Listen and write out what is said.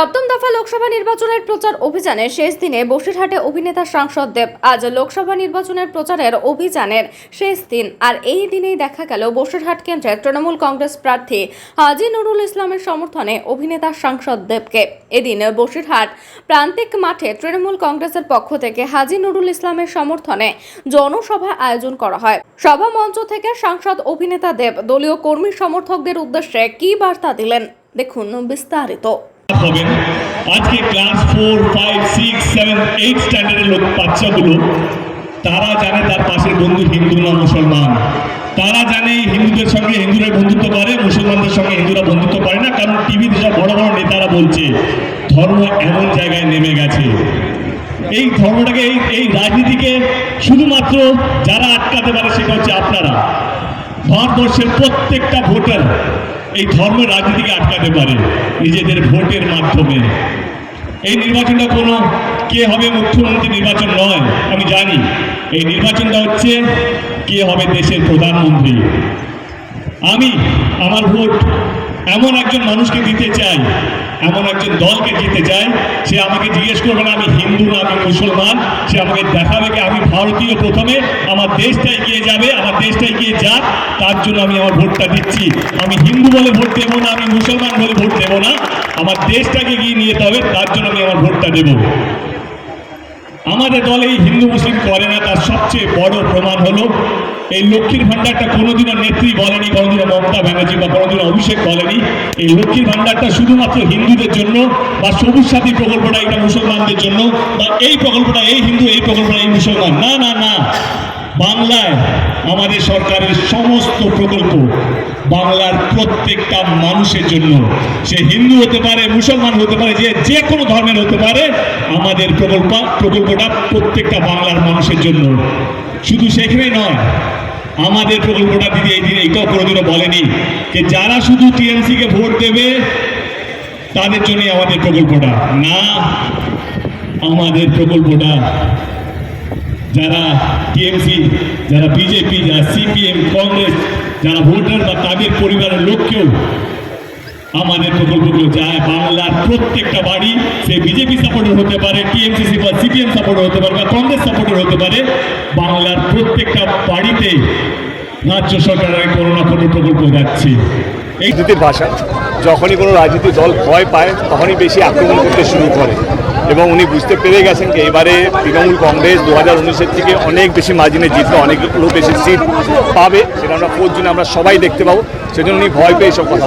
সপ্তম দফা লোকসভা নির্বাচনের প্রচার অভিযানের শেষ দিনে বসিরহাটে অভিনেতা সাংসদ দেব আজ লোকসভা নির্বাচনের প্রচারের অভিযানের শেষ দিন। আর এই দিনেই দেখা গেল বসিরহাট কেন্দ্রের তৃণমূল কংগ্রেস প্রার্থী হাজি নুরুল ইসলামের সমর্থনে অভিনেতা সাংসদ দেবকে। এদিন বসিরহাট প্রান্তিক মাঠে তৃণমূল কংগ্রেসের পক্ষ থেকে হাজি নুরুল ইসলামের সমর্থনে জনসভার আয়োজন করা হয়। সভা মঞ্চ থেকে সাংসদ অভিনেতা দেব দলীয় কর্মী সমর্থকদের উদ্দেশ্যে কী বার্তা দিলেন? দেখুন বিস্তারিত। হবেন আজকে class four five six seven eight স্ট্যান্ডার্ডের লোক বাচ্চাগুলো, তারা জানে তার পাশের বন্ধু হিন্দু না মুসলমান। তারা জানে হিন্দুদের সঙ্গে হিন্দুরা বন্ধুত্ব করে, মুসলমানদের সঙ্গে হিন্দুরা বন্ধুত্ব করে না, কারণ টিভিতে সব বড় বড় নেতারা বলছে, ধর্ম এমন জায়গায় নেমে গেছে। এই ধর্মটাকে, এই এই রাজনীতিকে শুধুমাত্র যারা আটকাতে পারে সেটা হচ্ছে আপনারা। ভারতবর্ষের প্রত্যেকটা ভোটার এই ধর্মের রাজনীতিকে আটকাতে পারে নিজেদের ভোটের মাধ্যমে। এই নির্বাচনটা কোনো কে হবে মুখ্যমন্ত্রী নির্বাচন নয়, আমি জানি। এই নির্বাচনটা হচ্ছে কে হবে দেশের প্রধানমন্ত্রী। আমি আমার ভোট এমন একজন মানুষকে দিতে চাই, এমন একজন দলকে দিতে চাই, সে আমাকে জিজ্ঞেস করবে না আমি আমি মুসলমান, সে আমাকে দেখাবে কি আমি ভারতীয় প্রথমে, আমার দেশটা এগিয়ে যাবে, আমার দেশটা এগিয়ে যাক, তার জন্য আমি আমার ভোটটা দিচ্ছি। আমি হিন্দু বলে ভোট দেবো না, আমি মুসলমান বলে ভোট দেবো না, আমার দেশটাকে এগিয়ে নিয়ে যেতে হবে, তার জন্য আমি আমার ভোটটা দেবো। আমাদের দলে এই হিন্দু, মুসলিম করে না, তার সবচেয়ে বড় প্রমাণ হলো, এই লক্ষ্মীর ভান্ডারটা কোনোদিনও নেত্রী বলেনি কোনোদিনও মমতা ব্যানার্জি বা কোনোদিনও অভিষেক বলেনি। এই লক্ষ্মীর ভান্ডারটা শুধুমাত্র হিন্দুদের জন্য বা সবুজ সাথী প্রকল্পটা এটা মুসলমানদের জন্য বা এই প্রকল্পটা এই হিন্দু, এই প্রকল্পটা এই মুসলমান। না না না। বাংলায় আমাদের সরকারের সমস্ত প্রকল্প বাংলার প্রত্যেকটা মানুষের জন্য। সে হিন্দু হতে পারে, মুসলমান হতে পারে, যে যে কোনো ধর্মের হতে পারে, আমাদের প্রকল্প, প্রকল্পটা প্রত্যেকটা বাংলার মানুষের জন্য। শুধু সেখানেই নয়, আমাদের প্রকল্পটা দিদি এই দিন এইটাও কোনোদিনও বলেনি যে, যারা শুধু টিএমসিকে ভোট দেবে তাদের জন্যই আমাদের প্রকল্পটা। না, আমাদের প্রকল্পটা যারা টিএমসি, যারা বিজেপি, যারা সিপিএম, কংগ্রেস, যারা ভোটার বা তাদের পরিবারের লোককেও আমাদের প্রকল্পগুলো যায়। বাংলার প্রত্যেকটা বাড়ি সে বিজেপি সাপোর্টার হতে পারে টিএমসিসি বা সিপিএম সাপোর্টার হতে পারে বা কংগ্রেস সাপোর্টার হতে পারে। বাংলার প্রত্যেকটা বাড়িতে রাজ্য সরকারের কোনো না কোনো প্রকল্প যাচ্ছে। এই রাজনীতির ভাষা যখনই কোনো রাজনীতির দল ভয় পায়, তখনই বেশি আক্রমণ করতে শুরু করে। এবং উনি বুঝতে পেরে গেছেন যে এবারে তৃণমূল কংগ্রেস দু হাজার উনিশের থেকে অনেক বেশি মার্জিনে জিতবে অনেকগুলো বেশি সিট পাবে। সেটা আমরা ফোর জুনে আমরা সবাই দেখতে পাবো। সেজন্য উনি ভয় পেয়ে এসব কথা।